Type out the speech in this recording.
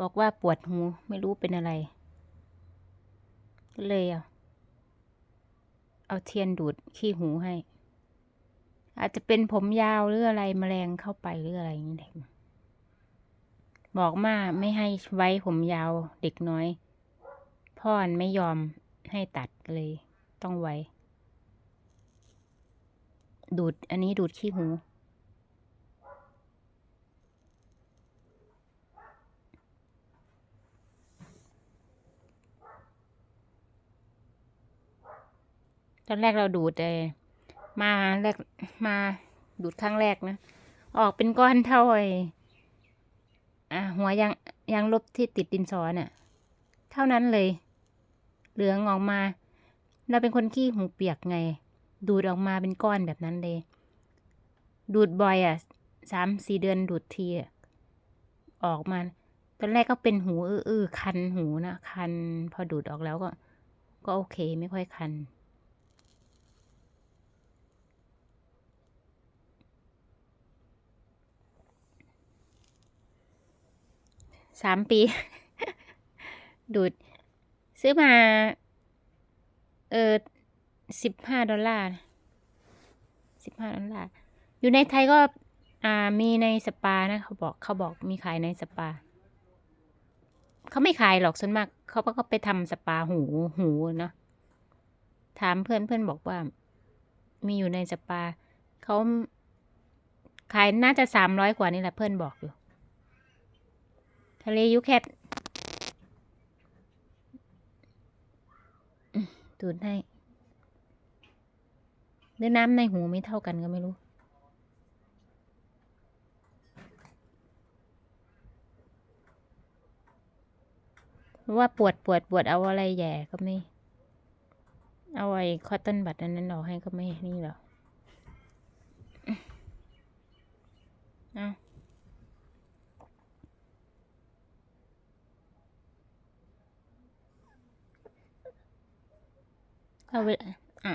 บอกว่าปวดหูไม่รู้เป็นอะไรก็เลยเอาเอาเทียนดูดขี้หูให้ อาจจะเป็นผมยาวหรืออะไรแมลงเข้าไปหรืออะไรอย่างนี้แหละบอกมาไม่ให้ไว้ผมยาวเด็กน้อย พ่อไม่ยอมให้ตัดเลย ต้องไว้ ดูดอันนี้ดูดขี้หู ตอนแรกเราดูดเออมาแรกมาดูดครั้งแรกนะ ออกเป็นก้อนเท่าไออะหัวยางยางลบที่ติดดินสอน่ะ เท่านั้นเลย เหลืองออกมา เราเป็นคนขี้หูเปียกไง ดูดออกมาเป็นก้อนแบบนั้นเลย ดูดบ่อยอะสามสี่เดือนดูดทีอะออกมา ตอนแรกก็เป็นหูอื้อคันหูนะคัน พอดูดออกแล้วก็ ก็โอเคไม่ค่อยคัน สามปี ดูด ซื้อมา เออสิบห้าดอลลาร์สิบห้าดอลลาร์ อยู่ในไทยก็ อ่า มีในสปานะ เขาบอกเขาบอกมีขายในสปา เขาไม่ขายหรอกส่วนมาก เขาก็ไปทำสปาหูหูเนาะ ถามเพื่อนเพื่อนบอกว่า มีอยู่ในสปา เขาขายน่าจะสามร้อยกว่านี่แหละเพื่อนบอกอยู่ ทะเลยุแคทอืมดูดให้หรือน้ำในหูไม่เท่ากันก็ไม่รู้ ว่าปวดปวดปวดเอาอะไรแย่ก็ไม่ เอาไอ้คอตตอนบัดอันนั้นออกให้ก็ไม่นี่หรอกเอา เอาไปอ่า